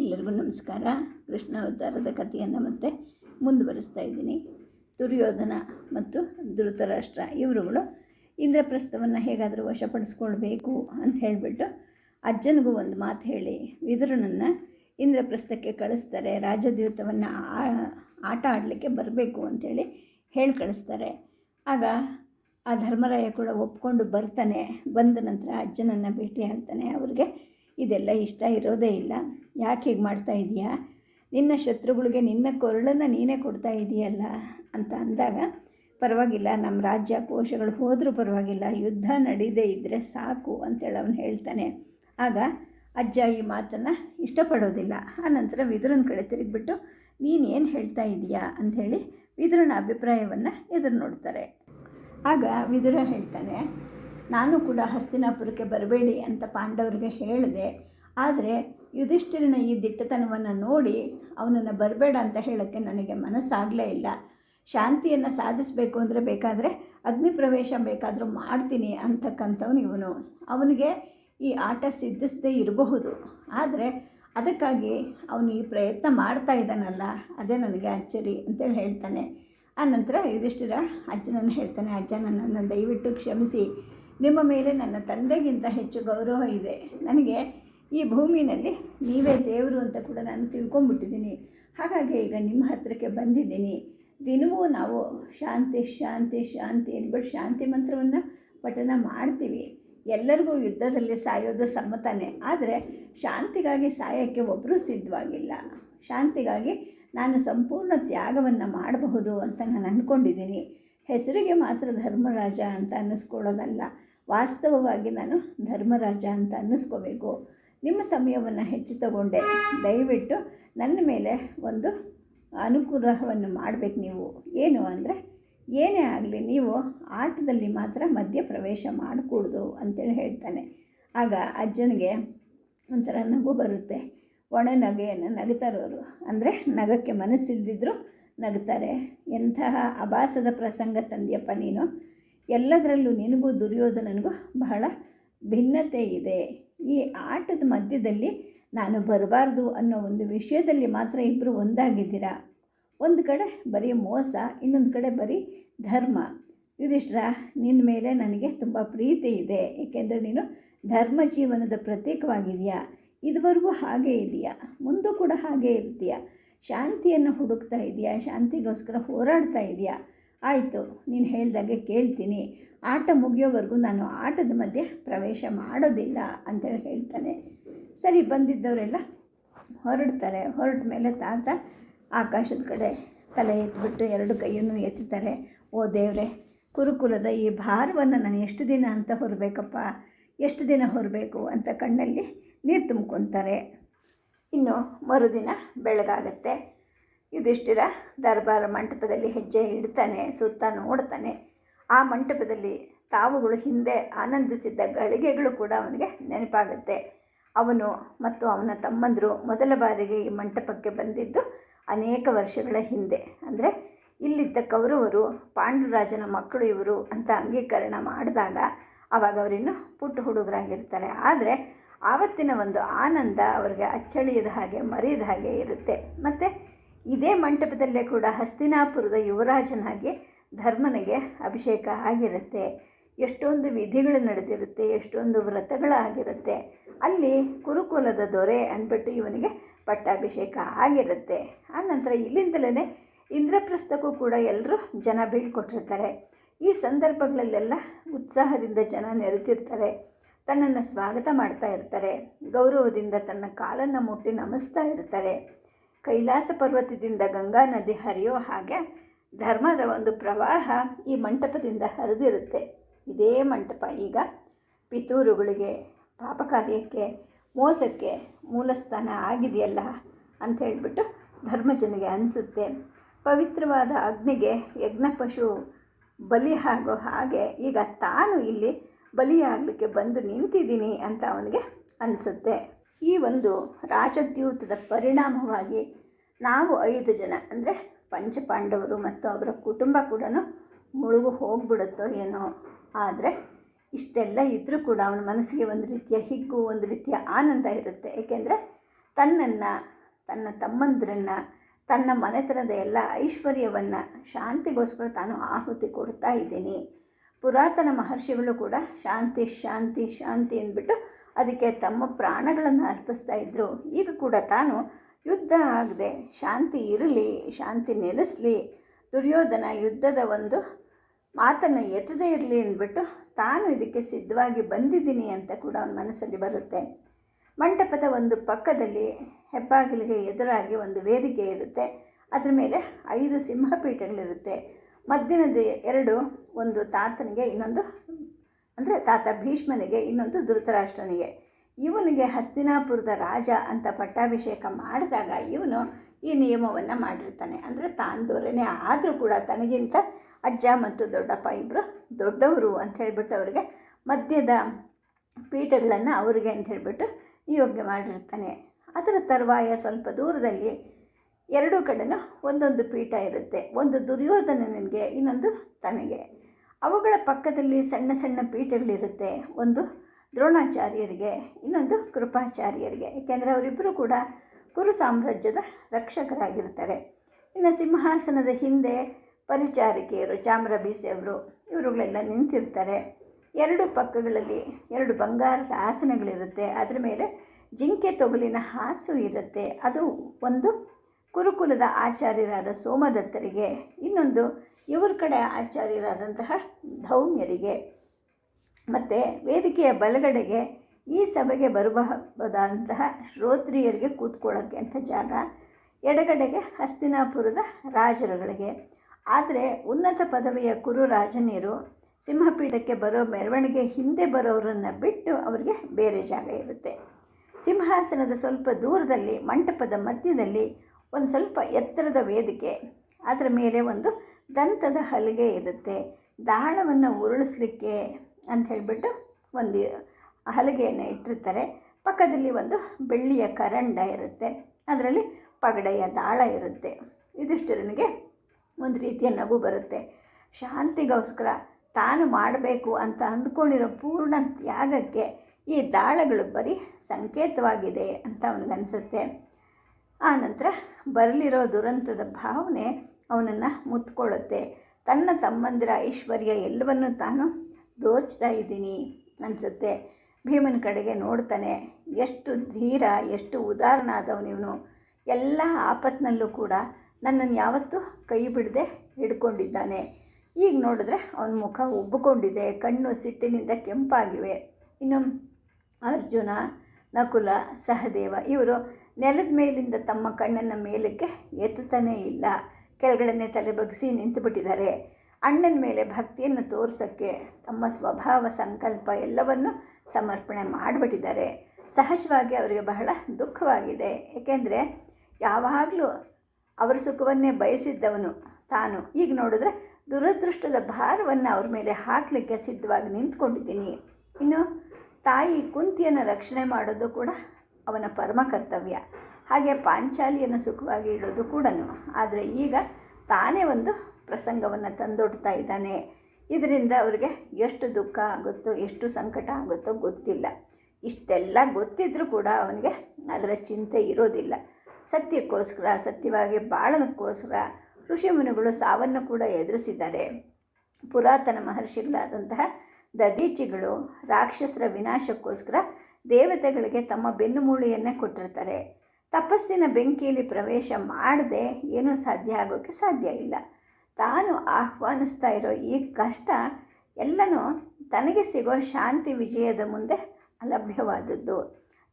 ಎಲ್ಲರಿಗೂ ನಮಸ್ಕಾರ. ಕೃಷ್ಣ ಅವತಾರದ ಕಥೆಯನ್ನು ಮತ್ತೆ ಮುಂದುವರಿಸ್ತಾ ಇದ್ದೀನಿ. ದುರ್ಯೋಧನ ಮತ್ತು ಧೃತರಾಷ್ಟ್ರ ಇವರುಗಳು ಇಂದ್ರಪ್ರಸ್ಥವನ್ನು ಹೇಗಾದರೂ ವಶಪಡಿಸ್ಕೊಳ್ಬೇಕು ಅಂತ ಹೇಳಿಬಿಟ್ಟು ಅಜ್ಜನಿಗೂ ಒಂದು ಮಾತು ಹೇಳಿ. ವಿದುರನನ್ನು ಇಂದ್ರಪ್ರಸ್ಥಕ್ಕೆ ಕಳಿಸ್ತಾರೆ. ರಾಜದ್ಯೂತವನ್ನು ಆಟ ಆಡಲಿಕ್ಕೆ ಬರಬೇಕು ಅಂಥೇಳಿ ಹೇಳಿ ಕಳಿಸ್ತಾರೆ. ಆಗ ಆ ಧರ್ಮರಾಯ ಕೂಡ ಒಪ್ಕೊಂಡು ಬರ್ತಾನೆ. ಬಂದ ನಂತರ ಅಜ್ಜನನ್ನು ಭೇಟಿ ಆಗ್ತಾನೆ. ಅವ್ರಿಗೆ ಇದೆಲ್ಲ ಇಷ್ಟ ಇರೋದೇ ಇಲ್ಲ. ಯಾಕೆ ಹೀಗೆ ಮಾಡ್ತಾ ಇದೆಯಾ? ನಿನ್ನ ಶತ್ರುಗಳಿಗೆ ನಿನ್ನ ಕೊರಳನ್ನು ನೀನೇ ಕೊಡ್ತಾ ಇದೆಯಲ್ಲ ಅಂತ ಅಂದಾಗ, ಪರವಾಗಿಲ್ಲ ನಮ್ಮ ರಾಜ್ಯ ಕೋಶಗಳು ಹೋದರೂ ಪರವಾಗಿಲ್ಲ, ಯುದ್ಧ ನಡೀದೇ ಇದ್ದರೆ ಸಾಕು ಅಂತೇಳಿ ಅವನು ಹೇಳ್ತಾನೆ. ಆಗ ಅಜ್ಜ ಈ ಮಾತನ್ನು ಇಷ್ಟಪಡೋದಿಲ್ಲ. ಆನಂತರ ವಿದುರನ ಕಡೆ ತಿರುಗಿಬಿಟ್ಟು, ನೀನು ಏನು ಹೇಳ್ತಾ ಇದೀಯಾ? ಅಂಥೇಳಿ ವಿದುರನ ಅಭಿಪ್ರಾಯವನ್ನು ಎದುರು ನೋಡ್ತಾರೆ. ಆಗ ವಿದುರ ಹೇಳ್ತಾನೆ ನಾನು ಕೂಡ ಹಸ್ತಿನಾಪುರಕ್ಕೆ ಬರಬೇಡಿ ಅಂತ ಪಾಂಡವರಿಗೆ ಹೇಳಿದೆ. ಆದರೆ ಯುಧಿಷ್ಠಿರನ ಈ ದಿಟ್ಟತನವನ್ನು ನೋಡಿ ಅವನನ್ನು ಬರಬೇಡ ಅಂತ ಹೇಳೋಕ್ಕೆ ನನಗೆ ಮನಸ್ಸಾಗಲೇ ಇಲ್ಲ. ಶಾಂತಿಯನ್ನು ಸಾಧಿಸಬೇಕು ಅಂದರೆ ಬೇಕಾದರೆ ಅಗ್ನಿ ಪ್ರವೇಶ ಬೇಕಾದರೂ ಮಾಡ್ತೀನಿ ಅಂತಕ್ಕಂಥವನು ಇವನು. ಅವನಿಗೆ ಈ ಆಟ ಸಿದ್ಧಿಸದೇ ಇರಬಹುದು. ಆದರೆ ಅದಕ್ಕಾಗಿ ಅವನು ಈ ಪ್ರಯತ್ನ ಮಾಡ್ತಾ ಇದ್ದಾನಲ್ಲ, ಅದೇ ನನಗೆ ಅಚ್ಚರಿ ಅಂತೇಳಿ ಹೇಳ್ತಾನೆ. ಆನಂತರ ಯುಧಿಷ್ಠಿರ, ಅಜ್ಜನನ್ನು ಹೇಳ್ತಾನೆ, ಅಜ್ಜ, ನನ್ನನ್ನು ದಯವಿಟ್ಟು ಕ್ಷಮಿಸಿ. ನಿಮ್ಮ ಮೇಲೆ ನನ್ನ ತಂದೆಗಿಂತ ಹೆಚ್ಚು ಗೌರವ ಇದೆ. ನನಗೆ ಈ ಭೂಮಿನಲ್ಲಿ ನೀವೇ ದೇವರು ಅಂತ ಕೂಡ ನಾನು ತಿಳ್ಕೊಂಬಿಟ್ಟಿದ್ದೀನಿ ಹಾಗಾಗಿ ಈಗ ನಿಮ್ಮ ಹತ್ತಿರಕ್ಕೆ ಬಂದಿದ್ದೀನಿ. ದಿನವೂ ನಾವು ಶಾಂತಿ ಶಾಂತಿ ಶಾಂತಿ ಅಂದ್ಬಿಟ್ಟು ಶಾಂತಿ ಮಂತ್ರವನ್ನು ಪಠನ ಮಾಡ್ತೀವಿ. ಎಲ್ಲರಿಗೂ ಯುದ್ಧದಲ್ಲಿ ಸಾಯೋದು ಸಮ್ಮತಾನೆ. ಆದರೆ ಶಾಂತಿಗಾಗಿ ಸಾಯೋಕ್ಕೆ ಒಬ್ಬರೂ ಸಿದ್ಧವಾಗಿಲ್ಲ. ಶಾಂತಿಗಾಗಿ ನಾನು ಸಂಪೂರ್ಣ ತ್ಯಾಗವನ್ನು ಮಾಡಬಹುದು ಅಂತ ನಾನು ಅಂದ್ಕೊಂಡಿದ್ದೀನಿ ಹೆಸರಿಗೆ ಮಾತ್ರ ಧರ್ಮರಾಜ ಅಂತ ಅನ್ನಿಸ್ಕೊಳ್ಳೋದಲ್ಲ. ವಾಸ್ತವವಾಗಿ ನಾನು ಧರ್ಮರಾಜ ಅಂತ ಅನ್ನಿಸ್ಕೋಬೇಕು. ನಿಮ್ಮ ಸಮಯವನ್ನು ಹೆಚ್ಚು ತಗೊಂಡೆ. ದಯವಿಟ್ಟು ನನ್ನ ಮೇಲೆ ಒಂದು ಅನುಗ್ರಹವನ್ನು ಮಾಡಬೇಕು ನೀವು. ಏನು ಅಂದರೆ, ಏನೇ ಆಗಲಿ ನೀವು ಆಟದಲ್ಲಿ ಮಾತ್ರ ಮಧ್ಯ ಪ್ರವೇಶ ಮಾಡಕೂಡ್ದು ಅಂತೇಳಿ ಹೇಳ್ತಾನೆ. ಆಗ ಅಜ್ಜನಿಗೆ ಒಂಥರ ನಗು ಬರುತ್ತೆ. ಒಣ ನಗೆಯನ್ನು ನಗ್ತಾರವರು ಅಂದರೆ ನಗಕ್ಕೆ ಮನಸ್ಸಿಲ್ದಿದ್ರು ನಗ್ತಾರೆ. ಎಂತಹ ಅಭಾಸದ ಪ್ರಸಂಗ ತಂದೆಯಪ್ಪ ನೀನು. ಎಲ್ಲದರಲ್ಲೂ ನಿನಗೂ ದುರ್ಯೋಧನನಿಗೂ ಬಹಳ ಭಿನ್ನತೆ ಇದೆ. ಈ ಆಟದ ಮಧ್ಯದಲ್ಲಿ ನಾನು ಬರಬಾರ್ದು ಅನ್ನೋ ಒಂದು ವಿಷಯದಲ್ಲಿ ಮಾತ್ರ ಇಬ್ಬರು ಒಂದಾಗಿದ್ದೀರಾ? ಒಂದು ಕಡೆ ಬರೀ ಮೋಸ, ಇನ್ನೊಂದು ಕಡೆ ಬರೀ ಧರ್ಮ. ಯುಧಿಷ್ಠರ, ನಿನ್ನ ಮೇಲೆ ನನಗೆ ತುಂಬ ಪ್ರೀತಿ ಇದೆ, ಏಕೆಂದರೆ ನೀನು ಧರ್ಮ ಜೀವನದ ಪ್ರತೀಕವಾಗಿದೆಯಾ ಇದುವರೆಗೂ ಹಾಗೇ ಇದೆಯಾ? ಮುಂದೂ ಕೂಡ ಹಾಗೇ ಇರ್ತೀಯ? ಶಾಂತಿಯನ್ನು ಹುಡುಕ್ತಾ ಇದೆಯಾ? ಶಾಂತಿಗೋಸ್ಕರ ಹೋರಾಡ್ತಾ ಇದೆಯಾ? ಆಯಿತು, ನೀನು ಹೇಳ್ದಾಗೆ ಕೇಳ್ತೀನಿ. ಆಟ ಮುಗಿಯೋವರೆಗೂ ನಾನು ಆಟದ ಮಧ್ಯೆ ಪ್ರವೇಶ ಮಾಡೋದಿಲ್ಲ ಅಂತೇಳಿ ಹೇಳ್ತಾನೆ. ಸರಿ, ಬಂದಿದ್ದವರೆಲ್ಲ ಹೊರಡ್ತಾರೆ. ಹೊರಟ ಮೇಲೆ ತಾತ ಆಕಾಶದ ಕಡೆ ತಲೆ ಎತ್ಬಿಟ್ಟು ಎರಡು ಕೈಯನ್ನು ಎತ್ತುತ್ತಾರೆ ಓ ದೇವರೇ ಕುರುಕುಲದ ಈ ಭಾರವನ್ನು ನಾನು ಎಷ್ಟು ದಿನ ಅಂತ ಹೊರಬೇಕಪ್ಪ? ಎಷ್ಟು ದಿನ ಹೊರಬೇಕು ಅಂತ ಕಣ್ಣಲ್ಲಿ ನೀರು ತುಂಬ್ಕೊತಾರೆ. ಇನ್ನು ಮರುದಿನ ಬೆಳಗಾಗತ್ತೆ. ಯುಧಿಷ್ಠಿರ ದರ್ಬಾರ ಮಂಟಪದಲ್ಲಿ ಹೆಜ್ಜೆ ಇಡ್ತಾನೆ, ಸುತ್ತ ನೋಡ್ತಾನೆ. ಆ ಮಂಟಪದಲ್ಲಿ ತಾವುಗಳು ಹಿಂದೆ ಆನಂದಿಸಿದ್ದ ಗಳಿಗೆಗಳು ಕೂಡ ಅವನಿಗೆ ನೆನಪಾಗುತ್ತೆ. ಅವನು ಮತ್ತು ಅವನ ತಮ್ಮಂದರು ಮೊದಲ ಬಾರಿಗೆ ಈ ಮಂಟಪಕ್ಕೆ ಬಂದಿದ್ದು ಅನೇಕ ವರ್ಷಗಳ ಹಿಂದೆ. ಅಂದರೆ ಇಲ್ಲಿದ್ದ ಕೌರವರು, ಪಾಂಡುರಾಜನ ಮಕ್ಕಳು ಇವರು ಅಂತ ಅಂಗೀಕರಣ ಮಾಡಿದಾಗ ಆವಾಗ ಅವರಿನ್ನು ಪುಟ್ಟ ಹುಡುಗರಾಗಿರ್ತಾರೆ. ಆದರೆ ಆವತ್ತಿನ ಒಂದು ಆನಂದ ಅವರಿಗೆ ಅಚ್ಚಳಿಯದ ಹಾಗೆ ಮರೆಯದ ಹಾಗೆ ಇರುತ್ತೆ. ಮತ್ತು ಇದೇ ಮಂಟಪದಲ್ಲೇ ಕೂಡ ಹಸ್ತಿನಾಪುರದ ಯುವರಾಜನಾಗಿ ಧರ್ಮನಿಗೆ ಅಭಿಷೇಕ ಆಗಿರುತ್ತೆ. ಎಷ್ಟೊಂದು ವಿಧಿಗಳು ನಡೆದಿರುತ್ತೆ, ಎಷ್ಟೊಂದು ವ್ರತಗಳಾಗಿರುತ್ತೆ. ಅಲ್ಲಿ ಕುರುಕುಲದ ದೊರೆ ಅಂದ್ಬಿಟ್ಟು ಇವನಿಗೆ ಪಟ್ಟಾಭಿಷೇಕ ಆಗಿರುತ್ತೆ. ಆನಂತರ ಇಲ್ಲಿಂದಲೇ ಇಂದ್ರಪ್ರಸ್ಥಕ್ಕೂ ಕೂಡ ಎಲ್ಲರೂ ಜನ ಬೀಳ್ಕೊಟ್ಟಿರ್ತಾರೆ. ಈ ಸಂದರ್ಭಗಳಲ್ಲೆಲ್ಲ ಉತ್ಸಾಹದಿಂದ ಜನ ನೆರೆತಿರ್ತಾರೆ. ತನ್ನನ್ನು ಸ್ವಾಗತ ಮಾಡ್ತಾ ಇರ್ತಾರೆ. ಗೌರವದಿಂದ ತನ್ನ ಕಾಲನ್ನು ಮುಟ್ಟಿ ನಮಿಸ್ತಾ ಇರ್ತಾರೆ. ಕೈಲಾಸ ಪರ್ವತದಿಂದ ಗಂಗಾ ನದಿ ಹರಿಯೋ ಹಾಗೆ ಧರ್ಮದ ಒಂದು ಪ್ರವಾಹ ಈ ಮಂಟಪದಿಂದ ಹರಿದಿರುತ್ತೆ. ಇದೇ ಮಂಟಪ. ಈಗ ಪಿತೂರುಗಳಿಗೆ ಪಾಪ ಕಾರ್ಯಕ್ಕೆ ಮೋಸಕ್ಕೆ ಮೂಲಸ್ಥಾನ ಆಗಿದೆಯಲ್ಲ ಅಂತ ಹೇಳಿಬಿಟ್ಟು ಧರ್ಮಜನಿಗೆ ಅನಿಸುತ್ತೆ. ಪವಿತ್ರವಾದ ಅಗ್ನಿಗೆ ಯಜ್ಞ ಪಶು ಬಲಿ ಆಗೋ ಹಾಗೆ ಈಗ ತಾನು ಇಲ್ಲಿ ಬಲಿಯಾಗಲಿಕ್ಕೆ ಬಂದು ನಿಂತಿದ್ದೀನಿ ಅಂತ ಅವನಿಗೆ ಅನಿಸುತ್ತೆ. ಈ ಒಂದು ರಾಜದ್ಯೂತದ ಪರಿಣಾಮವಾಗಿ ನಾವು ಐದು ಜನ, ಅಂದರೆ ಪಂಚಪಾಂಡವರು ಮತ್ತು ಅವರ ಕುಟುಂಬ ಕೂಡ ಮುಳುಗು ಹೋಗ್ಬಿಡುತ್ತೋ ಏನೋ. ಆದರೆ ಇಷ್ಟೆಲ್ಲ ಇದ್ದರೂ ಕೂಡ ಅವನ ಮನಸ್ಸಿಗೆ ಒಂದು ರೀತಿಯ ಹಿಗ್ಗು, ಒಂದು ರೀತಿಯ ಆನಂದ ಇರುತ್ತೆ. ಏಕೆಂದರೆ ತನ್ನನ್ನು, ತನ್ನ ತಮ್ಮಂದಿರನ್ನು, ತನ್ನ ಮನೆತನದ ಎಲ್ಲ ಐಶ್ವರ್ಯವನ್ನು ಶಾಂತಿಗೋಸ್ಕರ ತಾನು ಆಹುತಿ ಕೊಡ್ತಾ ಇದ್ದೀನಿ. ಪುರಾತನ ಮಹರ್ಷಿಗಳು ಕೂಡ ಶಾಂತಿ ಶಾಂತಿ ಶಾಂತಿ ಅಂದ್ಬಿಟ್ಟು ಅದಕ್ಕೆ ತಮ್ಮ ಪ್ರಾಣಗಳನ್ನು ಅರ್ಪಿಸ್ತಾ ಇದ್ದರು ಈಗ ಕೂಡ ತಾನು ಯುದ್ಧ ಆಗದೆ, ಶಾಂತಿ ಇರಲಿ, ಶಾಂತಿ ನೆಲೆಸಲಿ, ದುರ್ಯೋಧನ ಯುದ್ಧದ ಒಂದು ಮಾತನ್ನು ಎತ್ತದೇ ಇರಲಿ ಅಂದ್ಬಿಟ್ಟು ತಾನು ಇದಕ್ಕೆ ಸಿದ್ಧವಾಗಿ ಬಂದಿದ್ದೀನಿ ಅಂತ ಕೂಡ ಅವನ ಮನಸ್ಸಲ್ಲಿ ಬರುತ್ತೆ. ಮಂಟಪದ ಒಂದು ಪಕ್ಕದಲ್ಲಿ ಹೆಬ್ಬಾಗಿಲಿಗೆ ಎದುರಾಗಿ ಒಂದು ವೇದಿಕೆ ಇರುತ್ತೆ. ಅದರ ಮೇಲೆ ಐದು ಸಿಂಹಪೀಠಗಳಿರುತ್ತೆ. ಮಧ್ಯದ ಎರಡು, ಒಂದು ತಾತನಿಗೆ ಇನ್ನೊಂದು ಅಂದರೆ ತಾತ ಭೀಷ್ಮನಿಗೆ ಇನ್ನೊಂದು ಧೃತರಾಷ್ಟ್ರನಿಗೆ. ಇವನಿಗೆ ಹಸ್ತಿನಾಪುರದ ರಾಜ ಅಂತ ಪಟ್ಟಾಭಿಷೇಕ ಮಾಡಿದಾಗ ಇವನು ಈ ನಿಯಮವನ್ನು ಮಾಡಿರ್ತಾನೆ. ಅಂದರೆ ತಾನು ದೊರೆನೇ ಆದರೂ ಕೂಡ ತನಗಿಂತ ಅಜ್ಜ ಮತ್ತು ದೊಡ್ಡಪ್ಪ ಇಬ್ಬರು ದೊಡ್ಡವರು ಅಂತ ಹೇಳಿಬಿಟ್ಟು ಅವರಿಗೆ ಮಧ್ಯದ ಪೀಠಗಳನ್ನು ಅವರಿಗೆ ಅಂತ ಹೇಳಿಬಿಟ್ಟು ಯೋಗ್ಯ ಮಾಡಿರ್ತಾನೆ. ಅದರ ತರುವಾಯ ಸ್ವಲ್ಪ ದೂರದಲ್ಲಿ ಎರಡೂ ಕಡೆನೂ ಒಂದೊಂದು ಪೀಠ ಇರುತ್ತೆ. ಒಂದು ದುರ್ಯೋಧನನಿಗೆ, ಇನ್ನೊಂದು ತನಗೆ. ಅವುಗಳ ಪಕ್ಕದಲ್ಲಿ ಸಣ್ಣ ಸಣ್ಣ ಪೀಠಗಳಿರುತ್ತೆ. ಒಂದು ದ್ರೋಣಾಚಾರ್ಯರಿಗೆ, ಇನ್ನೊಂದು ಕೃಪಾಚಾರ್ಯರಿಗೆ. ಏಕೆಂದರೆ ಅವರಿಬ್ಬರು ಕೂಡ ಕುರು ಸಾಮ್ರಾಜ್ಯದ ರಕ್ಷಕರಾಗಿರ್ತಾರೆ ಇನ್ನು ಸಿಂಹಾಸನದ ಹಿಂದೆ ಪರಿಚಾರಿಕೆಯರು ಚಾಮರ ಬೀಸೆಯವರು ಇವರುಗಳೆಲ್ಲ ನಿಂತಿರ್ತಾರೆ. ಎರಡು ಪಕ್ಕಗಳಲ್ಲಿ ಎರಡು ಬಂಗಾರದ ಆಸನಗಳಿರುತ್ತೆ. ಅದರ ಮೇಲೆ ಜಿಂಕೆ ತೊಗಲಿನ ಹಾಸು ಇರುತ್ತೆ. ಅದು ಒಂದು ಕುರುಕುಲದ ಆಚಾರ್ಯರಾದ ಸೋಮದತ್ತರಿಗೆ, ಇನ್ನೊಂದು ಇವ್ರ ಕಡೆ ಆಚಾರ್ಯರಾದಂತಹ ಧೌಮ್ಯರಿಗೆ ಮತ್ತು ವೇದಿಕೆಯ ಬಲಗಡೆಗೆ ಈ ಸಭೆಗೆ ಬರಬಹುದಾದಂತಹ ಶ್ರೋತ್ರಿಯರಿಗೆ ಕೂತ್ಕೊಳ್ಳೋಕ್ಕೆ ಅಂತ ಜಾಗ, ಎಡಗಡೆಗೆ ಹಸ್ತಿನಾಪುರದ ರಾಜರುಗಳಿಗೆ. ಆದರೆ ಉನ್ನತ ಪದವಿಯ ಕುರು ರಾಜನೀರು ಸಿಂಹಪೀಠಕ್ಕೆ ಬರೋ ಮೆರವಣಿಗೆ ಹಿಂದೆ ಬರೋರನ್ನು ಬಿಟ್ಟು ಅವರಿಗೆ ಬೇರೆ ಜಾಗ ಇರುತ್ತೆ. ಸಿಂಹಾಸನದ ಸ್ವಲ್ಪ ದೂರದಲ್ಲಿ, ಮಂಟಪದ ಮಧ್ಯದಲ್ಲಿ ಒಂದು ಸ್ವಲ್ಪ ಎತ್ತರದ ವೇದಿಕೆ, ಅದರ ಮೇಲೆ ಒಂದು ದಂತದ ಹಲಿಗೆ ಇರುತ್ತೆ. ದಾಳವನ್ನು ಉರುಳಿಸ್ಲಿಕ್ಕೆ ಅಂತ ಹೇಳಿಬಿಟ್ಟು ಒಂದು ಹಲಗೆಯನ್ನು ಇಟ್ಟಿರ್ತಾರೆ. ಪಕ್ಕದಲ್ಲಿ ಒಂದು ಬೆಳ್ಳಿಯ ಕರಂಡ ಇರುತ್ತೆ. ಅದರಲ್ಲಿ ಪಗಡೆಯ ದಾಳ ಇರುತ್ತೆ. ಯುಧಿಷ್ಠಿರನಿಗೆ ಒಂದು ರೀತಿಯ ನಗು ಬರುತ್ತೆ. ಶಾಂತಿಗೋಸ್ಕರ ತಾನು ಮಾಡಬೇಕು ಅಂತ ಅಂದ್ಕೊಂಡಿರೋ ಪೂರ್ಣ ತ್ಯಾಗಕ್ಕೆ ಈ ದಾಳಗಳು ಬರೀ ಸಂಕೇತವಾಗಿದೆ ಅಂತ ಅವನಿಗನ್ಸುತ್ತೆ. ಆ ನಂತರ ಬರಲಿರೋ ದುರಂತದ ಭಾವನೆ ಅವನನ್ನು ಮುತ್ಕೊಳ್ಳುತ್ತೆ ತನ್ನ ತಮ್ಮಂದಿರ ಐಶ್ವರ್ಯ ಎಲ್ಲವನ್ನು ತಾನು ದೋಚ್ತಾ ಇದ್ದೀನಿ ಅನಿಸುತ್ತೆ. ಭೀಮನ ಕಡೆಗೆ ನೋಡ್ತಾನೆ, ಎಷ್ಟು ಧೀರ, ಎಷ್ಟು ಉದಾಹರಣಾದವನಿವನು ಎಲ್ಲ ಆಪತ್ನಲ್ಲೂ ಕೂಡ ನನ್ನನ್ನು ಯಾವತ್ತೂ ಕೈ ಬಿಡದೆ ಹಿಡ್ಕೊಂಡಿದ್ದಾನೆ. ಈಗ ನೋಡಿದ್ರೆ ಅವನ ಮುಖ ಉಬ್ಬಿಕೊಂಡಿದೆ, ಕಣ್ಣು ಸಿಟ್ಟಿನಿಂದ ಕೆಂಪಾಗಿವೆ. ಇನ್ನು ಅರ್ಜುನ, ನಕುಲ, ಸಹದೇವ ಇವರು ನೆಲದ ಮೇಲಿಂದ ತಮ್ಮ ಕಣ್ಣನ್ನು ಮೇಲಕ್ಕೆ ಎತ್ತುತ್ತಾನೇ ಇಲ್ಲ. ಕೆಳಗಡೆನೆ ತಲೆ ಬಗ್ಗಿಸಿ ನಿಂತುಬಿಟ್ಟಿದ್ದಾರೆ. ಅಣ್ಣನ ಮೇಲೆ ಭಕ್ತಿಯನ್ನು ತೋರಿಸೋಕ್ಕೆ ತಮ್ಮ ಸ್ವಭಾವ, ಸಂಕಲ್ಪ ಎಲ್ಲವನ್ನು ಸಮರ್ಪಣೆ ಮಾಡಿಬಿಟ್ಟಿದ್ದಾರೆ. ಸಹಜವಾಗಿ ಅವರಿಗೆ ಬಹಳ ದುಃಖವಾಗಿದೆ. ಏಕೆಂದರೆ ಯಾವಾಗಲೂ ಅವರ ಸುಖವನ್ನೇ ಬಯಸಿದ್ದವನು ತಾನು. ಈಗ ನೋಡಿದ್ರೆ ದುರದೃಷ್ಟದ ಭಾರವನ್ನು ಅವ್ರ ಮೇಲೆ ಹಾಕಲಿಕ್ಕೆ ಸಿದ್ಧವಾಗಿ ನಿಂತ್ಕೊಂಡಿದ್ದೀನಿ. ಇನ್ನು ತಾಯಿ ಕುಂತಿಯನ್ನು ರಕ್ಷಣೆ ಮಾಡೋದು ಕೂಡ ಅವನ ಪರಮ ಕರ್ತವ್ಯ. ಹಾಗೆ ಪಾಂಚಾಲಿಯನ್ನು ಸುಖವಾಗಿ ಇಡೋದು ಕೂಡ ಆದರೆ ಈಗ ತಾನೇ ಒಂದು ಪ್ರಸಂಗವನ್ನು ತಂದೊಡ್ತಾ ಇದ್ದಾನೆ. ಇದರಿಂದ ಅವರಿಗೆ ಎಷ್ಟು ದುಃಖ ಆಗುತ್ತೋ, ಎಷ್ಟು ಸಂಕಟ ಆಗುತ್ತೋ ಗೊತ್ತಿಲ್ಲ. ಇಷ್ಟೆಲ್ಲ ಗೊತ್ತಿದ್ದರೂ ಕೂಡ ಅವನಿಗೆ ಅದರ ಚಿಂತೆ ಇರೋದಿಲ್ಲ. ಸತ್ಯಕ್ಕೋಸ್ಕರ, ಸತ್ಯವಾಗಿ ಬಾಳನಕ್ಕೋಸ್ಕರ ಋಷಿಮುನಿಗಳು ಸಾವನ್ನು ಕೂಡ ಎದುರಿಸಿದ್ದಾರೆ. ಪುರಾತನ ಮಹರ್ಷಿಗಳಾದಂತಹ ದದೀಚಿಗಳು ರಾಕ್ಷಸರ ವಿನಾಶಕ್ಕೋಸ್ಕರ ದೇವತೆಗಳಿಗೆ ತಮ್ಮ ಬೆನ್ನುಮೂಳೆಯನ್ನೇ ಕೊಟ್ಟಿರ್ತಾರೆ. ತಪಸ್ಸಿನ ಬೆಂಕಿಯಲ್ಲಿ ಪ್ರವೇಶ ಮಾಡದೆ ಏನೂ ಸಾಧ್ಯ ಆಗೋಕ್ಕೆ ಸಾಧ್ಯ ಇಲ್ಲ. ತಾನು ಆಹ್ವಾನಿಸ್ತಾ ಇರೋ ಈ ಕಷ್ಟ ಎಲ್ಲನೂ ತನಗೆ ಸಿಗೋ ಶಾಂತಿ ವಿಜಯದ ಮುಂದೆ ಅಲಭ್ಯವಾದದ್ದು.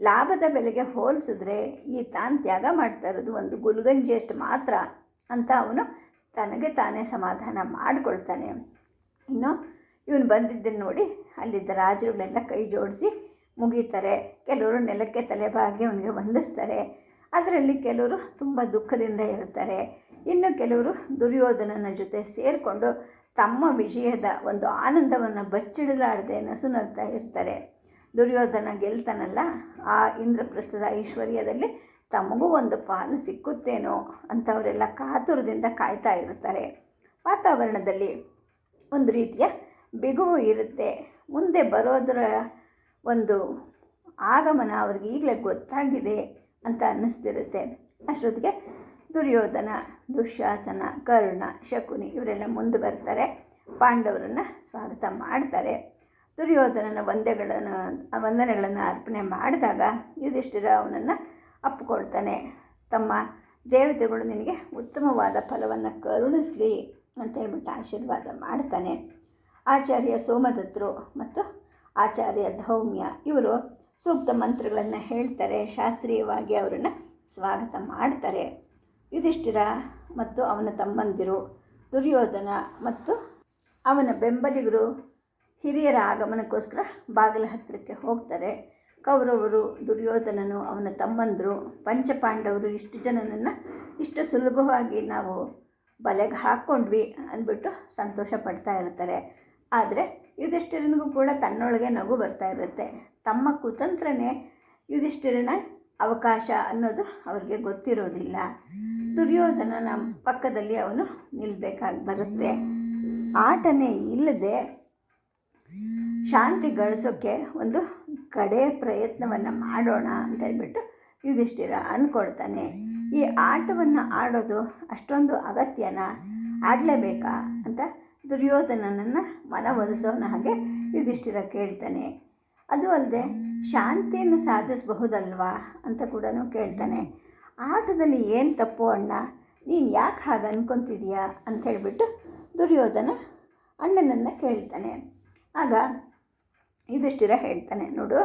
ಲಾಭದ ಬೆಲೆಗೆ ಹೋಲಿಸಿದ್ರೆ ಈ ತಾನು ತ್ಯಾಗ ಮಾಡ್ತಾ ಇರೋದು ಒಂದು ಗುಲ್ಗಂಜಿಯಷ್ಟು ಮಾತ್ರ ಅಂತ ಅವನು ತನಗೆ ತಾನೇ ಸಮಾಧಾನ ಮಾಡಿಕೊಳ್ತಾನೆ. ಇನ್ನು ಇವನು ಬಂದಿದ್ದನ್ನು ನೋಡಿ ಅಲ್ಲಿದ್ದ ರಾಜರುಗಳೆಲ್ಲ ಕೈ ಜೋಡಿಸಿ ಮುಗೀತಾರೆ. ಕೆಲವರು ನೆಲಕ್ಕೆ ತಲೆಬಾಗಿ ಅವನಿಗೆ ವಂದಿಸ್ತಾರೆ. ಅದರಲ್ಲಿ ಕೆಲವರು ತುಂಬ ದುಃಖದಿಂದ ಇರ್ತಾರೆ. ಇನ್ನು ಕೆಲವರು ದುರ್ಯೋಧನನ ಜೊತೆ ಸೇರಿಕೊಂಡು ತಮ್ಮ ವಿಜಯದ ಒಂದು ಆನಂದವನ್ನು ಬಚ್ಚಿಡಲಾರದೆ ನಸುನಗ್ತಾ ಇರ್ತಾರೆ. ದುರ್ಯೋಧನ ಗೆಲ್ತಾನಲ್ಲ, ಆ ಇಂದ್ರಪ್ರಸ್ಥದ ಐಶ್ವರ್ಯದಲ್ಲಿ ತಮಗೂ ಒಂದು ಪಾಲು ಸಿಕ್ಕುತ್ತೇನೋ ಅಂತವರೆಲ್ಲ ಕಾತುರದಿಂದ ಕಾಯ್ತಾ ಇರ್ತಾರೆ. ವಾತಾವರಣದಲ್ಲಿ ಒಂದು ರೀತಿಯ ಬಿಗುವು ಇರುತ್ತೆ. ಮುಂದೆ ಬರೋದರ ಒಂದು ಆಗಮನ ಅವ್ರಿಗೆ ಈಗಲೇ ಗೊತ್ತಾಗಿದೆ. ಅಂತ ಅನ್ನಿಸ್ತಿರುತ್ತೆ. ಅಷ್ಟೊತ್ತಿಗೆ ದುರ್ಯೋಧನ ದುಶ್ಯಾಸನ ಕರುಣ, ಶಕುನಿ ಇವರೆಲ್ಲ ಮುಂದೆ ಬರ್ತಾರೆ. ಪಾಂಡವರನ್ನು ಸ್ವಾಗತ ಮಾಡ್ತಾರೆ. ದುರ್ಯೋಧನನ ವಂದೆಗಳನ್ನು ವಂದನೆಗಳನ್ನು ಅರ್ಪಣೆ ಮಾಡಿದಾಗ ಯುಧಿಷ್ಠಿರ ಅವನನ್ನು ಅಪ್ಪಿಕೊಳ್ತಾನೆ. ತಮ್ಮ ದೇವತೆಗಳು ನಿನಗೆ ಉತ್ತಮವಾದ ಫಲವನ್ನು ಕರುಣಿಸಲಿ ಅಂತ ಹೇಳ್ಬಿಟ್ಟು ಆಶೀರ್ವಾದ ಮಾಡ್ತಾನೆ. ಆಚಾರ್ಯ ಸೋಮದತ್ತರು ಮತ್ತು ಆಚಾರ್ಯ ಧೌಮ್ಯ ಇವರು ಸೂಕ್ತ ಮಂತ್ರಗಳನ್ನು ಹೇಳ್ತಾರೆ, ಶಾಸ್ತ್ರೀಯವಾಗಿ ಅವರನ್ನು ಸ್ವಾಗತ ಮಾಡ್ತಾರೆ. ಯುಧಿಷ್ಠಿರ ಮತ್ತು ಅವನ ತಮ್ಮಂದಿರು, ದುರ್ಯೋಧನ ಮತ್ತು ಅವನ ಬೆಂಬಲಿಗರು ಹಿರಿಯರ ಆಗಮನಕ್ಕೋಸ್ಕರ ಬಾಗಿಲ ಹತ್ತಿರಕ್ಕೆ ಹೋಗ್ತಾರೆ. ಕೌರವರು, ದುರ್ಯೋಧನನು, ಅವನ ತಮ್ಮಂದರು, ಪಂಚಪಾಂಡವರು ಇಷ್ಟು ಜನನನ್ನು ಇಷ್ಟು ಸುಲಭವಾಗಿ ನಾವು ಬಲೆಗೆ ಹಾಕ್ಕೊಂಡ್ವಿ ಅಂದ್ಬಿಟ್ಟು ಸಂತೋಷ ಪಡ್ತಾ ಇರ್ತಾರೆ. ಆದರೆ ಯುಧಿಷ್ಠಿರನಿಗೂ ಕೂಡ ತನ್ನೊಳಗೆ ನಗು ಬರ್ತಾ ಇರುತ್ತೆ. ತಮ್ಮ ಕುತಂತ್ರನೇ ಯುಧಿಷ್ಠಿರನ ಅವಕಾಶ ಅನ್ನೋದು ಅವ್ರಿಗೆ ಗೊತ್ತಿರೋದಿಲ್ಲ. ದುರ್ಯೋಧನನ ಪಕ್ಕದಲ್ಲಿ ಅವನು ನಿಲ್ಲಬೇಕಾಗಿ ಬರುತ್ತೆ. ಆಟನೇ ಇಲ್ಲದೆ ಶಾಂತಿ ಗಳಿಸೋಕ್ಕೆ ಒಂದು ಕಡೆ ಪ್ರಯತ್ನವನ್ನು ಮಾಡೋಣ ಅಂತ ಹೇಳ್ಬಿಟ್ಟು ಯುಧಿಷ್ಠಿರ ಅಂದ್ಕೊಳ್ತಾನೆ ಈ ಆಟವನ್ನು ಆಡೋದು ಅಷ್ಟೊಂದು ಅಗತ್ಯನ? ಆಡಲೇಬೇಕಾ ಅಂತ ದುರ್ಯೋಧನನನ್ನು ಒಲಿಸೋನ ಹಾಗೆ ಯುಧಿಷ್ಠಿರ ಕೇಳ್ತಾನೆ. ಅದು ಅಲ್ಲದೆ ಶಾಂತಿಯನ್ನು ಸಾಧಿಸಬಹುದಲ್ವಾ ಅಂತ ಕೂಡ ಕೇಳ್ತಾನೆ. ಆಟದಲ್ಲಿ ಏನು ತಪ್ಪು ಅಣ್ಣ? ನೀನು ಯಾಕೆ ಹಾಗೆ ಅನ್ಕೊತಿದೀಯಾ ಅಂತ ಹೇಳಿಬಿಟ್ಟು ದುರ್ಯೋಧನ ಅಣ್ಣನನ್ನು ಕೇಳ್ತಾನೆ. ಆಗ ಯುಧಿಷ್ಠಿರ ಹೇಳ್ತಾನೆ, ನೋಡು,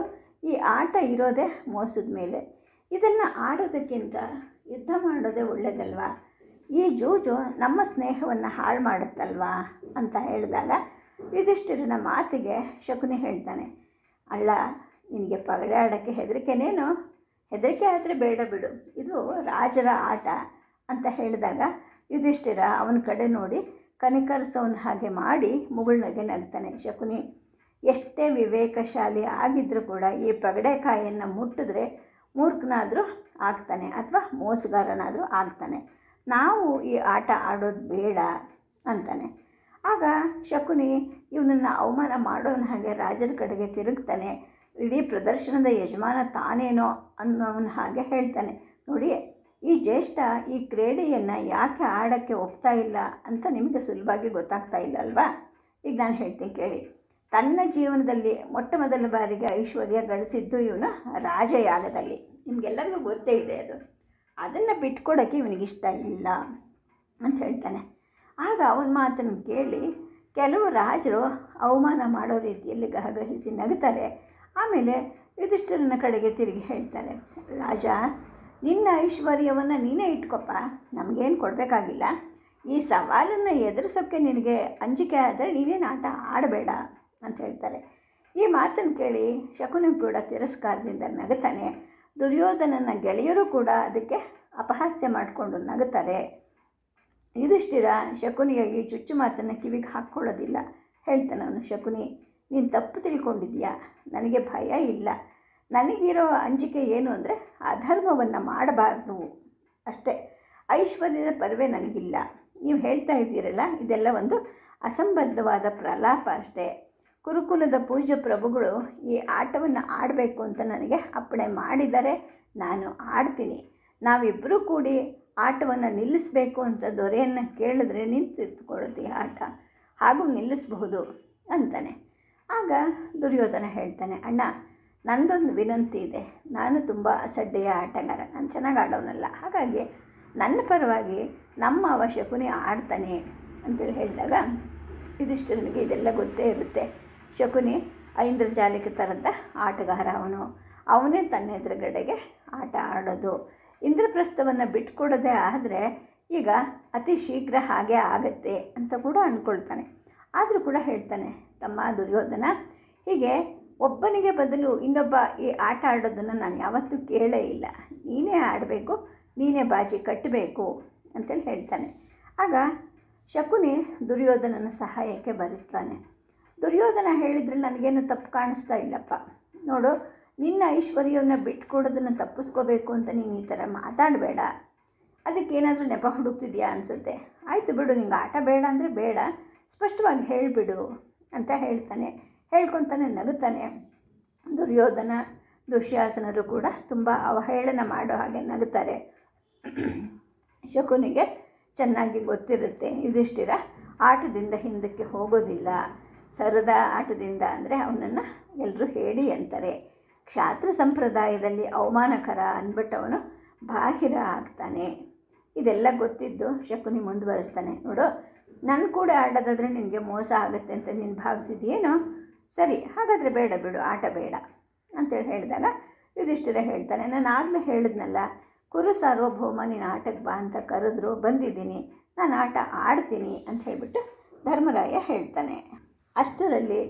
ಈ ಆಟ ಇರೋದೇ ಮೋಸದ ಮೇಲೆ. ಇದನ್ನು ಆಡೋದಕ್ಕಿಂತ ಯುದ್ಧ ಮಾಡೋದೇ ಒಳ್ಳೆಯದಲ್ವಾ ಈ ಜೂಜು ನಮ್ಮ ಸ್ನೇಹವನ್ನು ಹಾಳು ಮಾಡುತ್ತಲ್ವಾ ಅಂತ ಹೇಳಿದಾಗ ಯುಧಿಷ್ಠಿರನ ಮಾತಿಗೆ ಶಕುನಿ ಹೇಳ್ತಾನೆ ಅಲ್ಲ ನಿನಗೆ ಪಗಡೆ ಆಡೋಕ್ಕೆ ಹೆದರಿಕೆನೇನು ಹೆದರಿಕೆ ಆದರೆ ಬೇಡ ಬಿಡು, ಇದು ರಾಜರ ಆಟ ಅಂತ ಹೇಳಿದಾಗ ಯುಧಿಷ್ಠಿರ ಅವನ ಕಡೆ ನೋಡಿ ಕನಿಕರಿಸೋನ ಹಾಗೆ ಮಾಡಿ ಮುಗುಳ್ನಗೆ ನಗ್ತಾನೆ. ಶಕುನಿ, ಎಷ್ಟೇ ವಿವೇಕಶಾಲಿ ಆಗಿದ್ದರೂ ಕೂಡ ಈ ಪಗಡೆಕಾಯಿಯನ್ನು ಮುಟ್ಟಿದ್ರೆ ಮೂರ್ಖನಾದರೂ ಆಗ್ತಾನೆ ಅಥವಾ ಮೋಸಗಾರನಾದರೂ ಆಗ್ತಾನೆ. ನಾವು ಈ ಆಟ ಆಡೋದು ಬೇಡ ಅಂತಾನೆ. ಆಗ ಶಕುನಿ ಇವನನ್ನು ಅವಮಾನ ಮಾಡೋನ ಹಾಗೆ ರಾಜರ ಕಡೆಗೆ ತಿರುಗ್ತಾನೆ. ಇಡೀ ಪ್ರದರ್ಶನದ ಯಜಮಾನ ತಾನೇನೋ ಅನ್ನೋವನ ಹಾಗೆ ಹೇಳ್ತಾನೆ. ನೋಡಿ, ಈ ಜ್ಯೇಷ್ಠ ಈ ಕ್ರೀಡೆಯನ್ನು ಯಾಕೆ ಆಡೋಕ್ಕೆ ಒಪ್ತಾ ಇಲ್ಲ ಅಂತ ನಿಮಗೆ ಸುಲಭವಾಗಿ ಗೊತ್ತಾಗ್ತಾ ಇಲ್ಲ ಅಲ್ವಾ? ಈಗ ನಾನು ಹೇಳ್ತೀನಿ ಕೇಳಿ. ತನ್ನ ಜೀವನದಲ್ಲಿ ಮೊಟ್ಟ ಮೊದಲ ಬಾರಿಗೆ ಐಶ್ವರ್ಯ ಗಳಿಸಿದ್ದು ಇವನು ರಾಜಯಾಗದಲ್ಲಿ. ನಿಮಗೆಲ್ಲರಿಗೂ ಗೊತ್ತೇ ಇದೆ ಅದು. ಅದನ್ನು ಬಿಟ್ಕೊಡೋಕ್ಕೆ ಇವನಿಗಿಷ್ಟ ಇಲ್ಲ ಅಂತ ಹೇಳ್ತಾನೆ. ಆಗ ಅವನ ಮಾತನ್ನು ಕೇಳಿ, ಕೆಲವು ರಾಜರು ಅವಮಾನ ಮಾಡೋ ರೀತಿಯಲ್ಲಿ ಗಹಗಹಿಸಿ ನಗುತ್ತಾರೆ ಆಮೇಲೆ ಯುಧಿಷ್ಠರನ ಕಡೆಗೆ ತಿರುಗಿ ಹೇಳ್ತಾರೆ, ರಾಜ, ನಿನ್ನ ಐಶ್ವರ್ಯವನ್ನು ನೀನೇ ಇಟ್ಕೊಪ್ಪ, ನಮಗೇನು ಕೊಡಬೇಕಾಗಿಲ್ಲ. ಈ ಸವಾಲನ್ನು ಎದುರಿಸೋಕ್ಕೆ ನಿನಗೆ ಅಂಜಿಕೆ ಆದರೆ ನೀನೇನು ಆಟ ಆಡಬೇಡ, ಅಂತ ಹೇಳ್ತಾರೆ. ಈ ಮಾತನ್ನು ಕೇಳಿ ಶಕುನಿ ಕೂಡ ತಿರಸ್ಕಾರದಿಂದ ನಗುತ್ತಾನೆ ದುರ್ಯೋಧನನ ಗೆಳೆಯರು ಕೂಡ ಅದಕ್ಕೆ ಅಪಹಾಸ್ಯ ಮಾಡಿಕೊಂಡು ನಗುತ್ತಾರೆ. ಯುಧಿಷ್ಠಿರ, ಶಕುನಿಯ ಈ ಚುಚ್ಚು ಮಾತನ್ನು ಕಿವಿಗೆ ಹಾಕ್ಕೊಳ್ಳೋದಿಲ್ಲ, ಹೇಳ್ತಾನೆ ಅವನು ಶಕುನಿ. ನೀನು ತಪ್ಪು ತಿಳ್ಕೊಂಡಿದ್ಯಾ ನನಗೆ ಭಯ ಇಲ್ಲ. ನನಗಿರೋ ಅಂಜಿಕೆ ಏನು ಅಂದರೆ ಅಧರ್ಮವನ್ನು ಮಾಡಬಾರ್ದು. ಅಷ್ಟೇ. ಐಶ್ವರ್ಯದ ಪರ್ವೆ ನನಗಿಲ್ಲ. ನೀವು ಹೇಳ್ತಾ ಇದ್ದೀರಲ್ಲ, ಇದೆಲ್ಲ ಒಂದು ಅಸಂಬದ್ಧವಾದ ಪ್ರಲಾಪ ಅಷ್ಟೇ. ಕುರುಕುಲದ ಪೂಜ್ಯ ಪ್ರಭುಗಳು ಈ ಆಟವನ್ನು ಆಡಬೇಕು ಅಂತ ನನಗೆ ಅಪ್ಪಣೆ ಮಾಡಿದರೆ ನಾನು ಆಡ್ತೀನಿ. ನಾವಿಬ್ಬರೂ ಕೂಡಿ ಆಟವನ್ನು ನಿಲ್ಲಿಸಬೇಕು ಅಂತ ದೊರೆಯನ್ನು ಕೇಳಿದ್ರೆ ನಿಂತಿತ್ಕೊಳ್ಳುತ್ತೆ ಈ ಆಟ. ಹಾಗೂ ನಿಲ್ಲಿಸಬಹುದು ಅಂತಾನೆ. ಆಗ ದುರ್ಯೋಧನ ಹೇಳ್ತಾನೆ, ಅಣ್ಣ, ನಂದೊಂದು ವಿನಂತಿ ಇದೆ. ನಾನು ತುಂಬ ಅಸಡ್ಡೆಯ ಆಟಗಾರ. ನಾನು ಚೆನ್ನಾಗಿ ಆಡೋನಲ್ಲ. ಹಾಗಾಗಿ ನನ್ನ ಪರವಾಗಿ ನಮ್ಮ ಅವಶ್ಯಕನೇ ಆಡ್ತಾನೆ ಅಂತೇಳಿ ಹೇಳಿದಾಗ ಯುಧಿಷ್ಠಿರನಿಗೆ ಇದೆಲ್ಲ ಗೊತ್ತೇ ಇರುತ್ತೆ. ಶಕುನಿ ಐಂದ್ರಜಾಲಿಕ ಥರದ ಆಟಗಾರ ಅವನು ಅವನೇ ತನ್ನ ಎದುರುಗಡೆಗೆ ಆಟ ಆಡೋದು. ಇಂದ್ರಪ್ರಸ್ಥವನ್ನು ಬಿಟ್ಕೊಡದೆ ಆದರೆ ಈಗ ಅತಿ ಶೀಘ್ರ ಹಾಗೆ ಆಗತ್ತೆ ಅಂತ ಕೂಡ ಅಂದ್ಕೊಳ್ತಾನೆ ಆದರೂ ಕೂಡ ಹೇಳ್ತಾನೆ, ತಮ್ಮ ದುರ್ಯೋಧನ, ಹೀಗೆ ಒಬ್ಬನಿಗೆ ಬದಲು ಇನ್ನೊಬ್ಬ ಈ ಆಟ ಆಡೋದನ್ನು ನಾನು ಯಾವತ್ತೂ ಕೇಳೇ ಇಲ್ಲ. ನೀನೇ ಆಡಬೇಕು, ನೀನೇ ಬಾಜಿ ಕಟ್ಟಬೇಕು ಅಂತೇಳಿ ಹೇಳ್ತಾನೆ. ಆಗ ಶಕುನಿ ದುರ್ಯೋಧನನ ಸಹಾಯಕ್ಕೆ ಬರುತ್ತಾನೆ. ದುರ್ಯೋಧನ ಹೇಳಿದರೆ ನನಗೇನು ತಪ್ಪು ಕಾಣಿಸ್ತಾ ಇಲ್ಲಪ್ಪ. ನೋಡು, ನಿನ್ನ ಐಶ್ವರ್ಯವನ್ನು ಬಿಟ್ಕೊಡೋದನ್ನು ತಪ್ಪಿಸ್ಕೋಬೇಕು ಅಂತ ನೀನು ಈ ಥರ ಮಾತಾಡಬೇಡ. ಅದಕ್ಕೇನಾದರೂ ನೆಪ ಹುಡುಕ್ತಿದ್ಯಾ ಅನಿಸುತ್ತೆ. ಆಯಿತು ಬಿಡು, ನಿಂಗೆ ಆಟ ಬೇಡ ಅಂದರೆ ಬೇಡ. ಸ್ಪಷ್ಟವಾಗಿ ಹೇಳಿಬಿಡು ಅಂತ ಹೇಳ್ತಾನೆ. ಹೇಳ್ಕೊತಾನೆ, ನಗುತ್ತಾನೆ. ದುರ್ಯೋಧನ ದುಶ್ಯಾಸನರು ಕೂಡ ತುಂಬ ಅವಹೇಳನ ಮಾಡೋ ಹಾಗೆ ನಗುತ್ತಾರೆ. ಶಕುನಿಗೆ ಚೆನ್ನಾಗಿ ಗೊತ್ತಿರುತ್ತೆ. ಯುಧಿಷ್ಠಿರ ಆಟದಿಂದ ಹಿಂದಕ್ಕೆ ಹೋಗೋದಿಲ್ಲ. ಸರದ ಆಟದಿಂದ ಅಂದರೆ ಅವನನ್ನು ಎಲ್ಲರೂ ಹೇಳಿ ಅಂತಾರೆ. ಕ್ಷಾತ್ರ ಸಂಪ್ರದಾಯದಲ್ಲಿ ಅವಮಾನಕರ ಅಂದ್ಬಿಟ್ಟು ಅವನು ಬಾಹಿರ ಆಗ್ತಾನೆ. ಇದೆಲ್ಲ ಗೊತ್ತಿದ್ದು ಶಕುನಿ ಮುಂದುವರಿಸ್ತಾನೆ. ನೋಡು ನನ್ನ ಕೂಡ ಆಡೋದಾದರೆ ನಿನಗೆ ಮೋಸ ಆಗುತ್ತೆ ಅಂತ ನೀನು ಭಾವಿಸಿದ್ಯೇನೋ? ಸರಿ, ಹಾಗಾದರೆ ಬೇಡ ಬಿಡು, ಆಟ ಬೇಡ ಅಂತೇಳಿ ಹೇಳಿದಾಗ ಯುಧಿಷ್ಠಿರ ಹೇಳ್ತಾನೆ, ನಾನು ಆಗಲೇ ಹೇಳಿದ್ನಲ್ಲ, ಕುರು ಸಾರ್ವಭೌಮ, ನೀನು ಆಟಕ್ಕೆ ಬಾ ಅಂತ ಕರೆದ್ರು ಬಂದಿದ್ದೀನಿ. ನಾನು ಆಟ ಆಡ್ತೀನಿ ಅಂತ ಹೇಳಿಬಿಟ್ಟು ಧರ್ಮರಾಯ ಹೇಳ್ತಾನೆ. ಅಷ್ಟರಲ್ಲಿ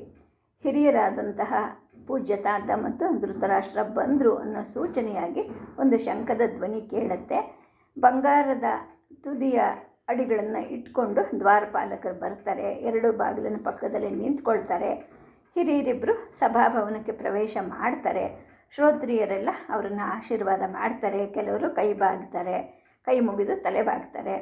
ಹಿರಿಯರಾದಂತಹ ಪೂಜ್ಯ ತಾತ ಮತ್ತು ಧೃತರಾಷ್ಟ್ರ ಬಂದರು ಅನ್ನೋ ಸೂಚನೆಯಾಗಿ ಒಂದು ಶಂಖದ ಧ್ವನಿ ಕೇಳುತ್ತೆ. ಬಂಗಾರದ ತುದಿಯ ಅಡಿಗಳನ್ನು ಇಟ್ಕೊಂಡು ದ್ವಾರಪಾಲಕರು ಬರ್ತಾರೆ. ಎರಡು ಬಾಗಿಲಿನ ಪಕ್ಕದಲ್ಲಿ ನಿಂತ್ಕೊಳ್ತಾರೆ. ಹಿರಿಯರಿಬ್ಬರು ಸಭಾಭವನಕ್ಕೆ ಪ್ರವೇಶ ಮಾಡ್ತಾರೆ. ಶ್ರೋತ್ರಿಯರೆಲ್ಲ ಅವರನ್ನು ಆಶೀರ್ವಾದ ಮಾಡ್ತಾರೆ. ಕೆಲವರು ಕೈ ಬಾಗ್ತಾರೆ. ಕೈ ಮುಗಿದು ತಲೆ ಬಾಗ್ತಾರೆ.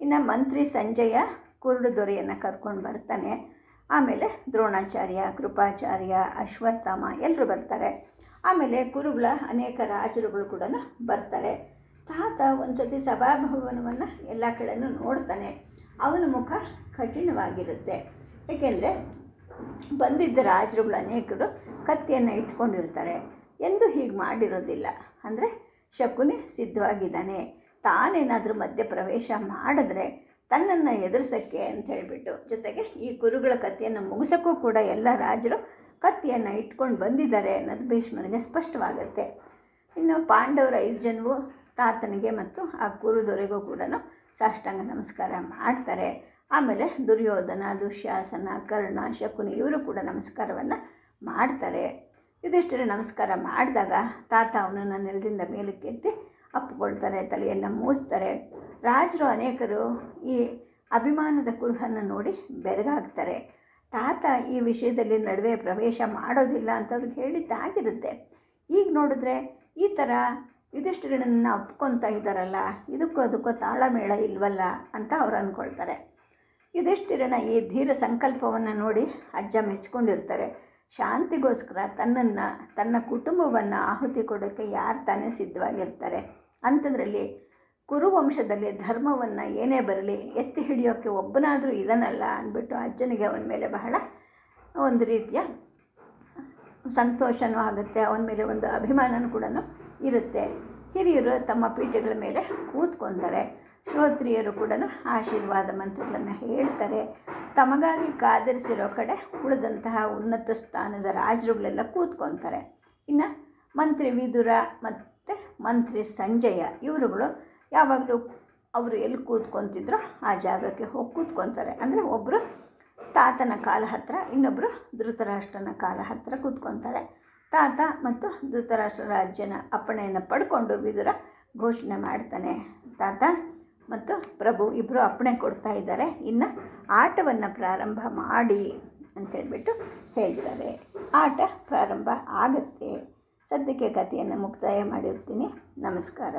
ಇನ್ನು ಮಂತ್ರಿ ಸಂಜಯ ಕುರುಡು ದೊರೆಯನ್ನು ಕರ್ಕೊಂಡು ಬರ್ತಾನೆ. ಆಮೇಲೆ ದ್ರೋಣಾಚಾರ್ಯ, ಕೃಪಾಚಾರ್ಯ, ಅಶ್ವತ್ಥಾಮ ಎಲ್ಲರೂ ಬರ್ತಾರೆ. ಆಮೇಲೆ ಗುರುಗಳ ಅನೇಕ ರಾಜರುಗಳು ಕೂಡ ಬರ್ತಾರೆ. ತಾತ ಒಂದು ಸತಿ ಸಭಾಭವನವನ್ನು ಎಲ್ಲ ಕಡೆಯೂ ನೋಡ್ತಾನೆ. ಅವನ ಮುಖ ಕಠಿಣವಾಗಿರುತ್ತೆ. ಏಕೆಂದರೆ ಬಂದಿದ್ದ ರಾಜರುಗಳು ಅನೇಕರು ಕತ್ತಿಯನ್ನು ಇಟ್ಕೊಂಡಿರ್ತಾರೆ. ಎಂದು ಹೀಗೆ ಮಾಡಿರೋದಿಲ್ಲ. ಅಂದರೆ ಶಕುನಿ ಸಿದ್ಧವಾಗಿದ್ದಾನೆ. ತಾನೇನಾದರೂ ಮಧ್ಯ ಪ್ರವೇಶ ಮಾಡಿದ್ರೆ ತನ್ನನ್ನು ಎದುರಿಸೋಕ್ಕೆ ಅಂತ ಹೇಳಿಬಿಟ್ಟು ಜೊತೆಗೆ ಈ ಕುರುಗಳ ಕತ್ತಿಯನ್ನು ಮುಗಿಸೋಕ್ಕೂ ಕೂಡ ಎಲ್ಲ ರಾಜರು ಕತ್ತಿಯನ್ನು ಇಟ್ಕೊಂಡು ಬಂದಿದ್ದಾರೆ ಅನ್ನೋದು ಭೀಷ್ಮನಿಗೆ ಸ್ಪಷ್ಟವಾಗುತ್ತೆ. ಇನ್ನು ಪಾಂಡವರ ಐದು ಜನವು ತಾತನಿಗೆ ಮತ್ತು ಆ ಕುರುದೊರೆಗೂ ಕೂಡ ಸಾಷ್ಟಾಂಗ ನಮಸ್ಕಾರ ಮಾಡ್ತಾರೆ. ಆಮೇಲೆ ದುರ್ಯೋಧನ, ದುಶ್ಯಾಸನ, ಕರ್ಣ, ಶಕುನಿ ಇವರು ಕೂಡ ನಮಸ್ಕಾರವನ್ನು ಮಾಡ್ತಾರೆ. ಯುಧಿಷ್ಠಿರ ನಮಸ್ಕಾರ ಮಾಡಿದಾಗ ತಾತ ಅವನನ್ನು ನೆಲದಿಂದ ಮೇಲಕ್ಕೆ ಎತ್ತಿ ಅಪ್ಪಿಕೊಳ್ತಾರೆ, ತಲೆಯೆಲ್ಲ ಮೂಸ್ತಾರೆ. ರಾಜರು ಅನೇಕರು ಈ ಅಭಿಮಾನದ ಕುರುಹನ್ನು ನೋಡಿ ಬೆರಗಾಗ್ತಾರೆ. ತಾತ ಈ ವಿಷಯದಲ್ಲಿ ನಡುವೆ ಪ್ರವೇಶ ಮಾಡೋದಿಲ್ಲ ಅಂತ ಅವ್ರಿಗೆ ಹೇಳಿದ್ದಾಗಿರುತ್ತೆ. ಈಗ ನೋಡಿದ್ರೆ ಈ ಥರ ಇದಿಷ್ಟುಗಳನ್ನು ಒಪ್ಕೊತಾ ಇದ್ದಾರಲ್ಲ, ಇದಕ್ಕೂ ಅದಕ್ಕೂ ತಾಳಮೇಳ ಇಲ್ವಲ್ಲ ಅಂತ ಅವ್ರು ಅಂದ್ಕೊಳ್ತಾರೆ ಯುಧಿಷ್ಠಿರನ ಈ ಧೀರ ಸಂಕಲ್ಪವನ್ನು ನೋಡಿ ಅಜ್ಜ ಮೆಚ್ಕೊಂಡಿರ್ತಾರೆ. ಶಾಂತಿಗೋಸ್ಕರ ತನ್ನನ್ನು, ತನ್ನ ಕುಟುಂಬವನ್ನು ಆಹುತಿ ಕೊಡೋಕ್ಕೆ ಯಾರು ತಾನೇ ಸಿದ್ಧವಾಗಿರ್ತಾರೆ? ಅಂಥದ್ರಲ್ಲಿ ಕುರುವಂಶದಲ್ಲಿ ಧರ್ಮವನ್ನು ಏನೇ ಬರಲಿ, ಎತ್ತಿ ಹಿಡಿಯೋಕ್ಕೆ ಒಬ್ಬನಾದರೂ ಇದನ್ನಲ್ಲ ಅಂದ್ಬಿಟ್ಟು ಅಜ್ಜನಿಗೆ ಅವನ ಮೇಲೆ ಬಹಳ ಒಂದು ರೀತಿಯ ಸಂತೋಷನೂ ಆಗುತ್ತೆ, ಅವನ ಮೇಲೆ ಒಂದು ಅಭಿಮಾನನೂ ಕೂಡ ಇರುತ್ತೆ. ಹಿರಿಯರು ತಮ್ಮ ಪೀಠಗಳ ಮೇಲೆ ಕೂತ್ಕೊತಾರೆ. ಶ್ರೋತ್ರಿಯರು ಕೂಡ ಆಶೀರ್ವಾದ ಮಂತ್ರಗಳನ್ನು ಹೇಳ್ತಾರೆ. ತಮಗಾಗಿ ಕಾದರಿಸಿರೋ ಕಡೆ ಉಳಿದಂತಹ ಉನ್ನತ ಸ್ಥಾನದ ರಾಜರುಗಳೆಲ್ಲ ಕೂತ್ಕೊತಾರೆ. ಇನ್ನು ಮಂತ್ರಿ ವಿದುರ ಮತ್ತು ಮಂತ್ರಿ ಸಂಜಯ ಇವರುಗಳು ಯಾವಾಗಲೂ ಅವರು ಎಲ್ಲಿ ಕೂತ್ಕೊತಿದ್ರೋ ಆ ಜಾಗಕ್ಕೆ ಹೋಗಿ ಕೂತ್ಕೊತಾರೆ. ಅಂದರೆ ಒಬ್ಬರು ತಾತನ ಕಾಲ ಹತ್ತಿರ ಇನ್ನೊಬ್ಬರು ಧೃತರಾಷ್ಟ್ರನ ಕಾಲ ಹತ್ತಿರ ಕೂತ್ಕೊತಾರೆ. ತಾತ ಮತ್ತು ಧೃತರಾಷ್ಟ್ರ ರಾಜ್ಯನ ಅಪ್ಪಣೆಯನ್ನು ಪಡ್ಕೊಂಡು ವಿದುರ ಘೋಷಣೆ ಮಾಡ್ತಾನೆ. ತಾತ ಮತ್ತು ಪ್ರಭು ಇಬ್ಬರು ಅಪ್ಪಣೆ ಕೊಡ್ತಾ ಇದ್ದಾರೆ. ಇನ್ನು ಆಟವನ್ನು ಪ್ರಾರಂಭ ಮಾಡಿ ಅಂತೇಳ್ಬಿಟ್ಟು ಹೇಳ್ತಾರೆ. ಆಟ ಪ್ರಾರಂಭ ಆಗುತ್ತೆ. ಸದ್ಯಕ್ಕೆ ಕಥೆಯನ್ನು ಮುಕ್ತಾಯ ಮಾಡಿರ್ತೀನಿ. ನಮಸ್ಕಾರ.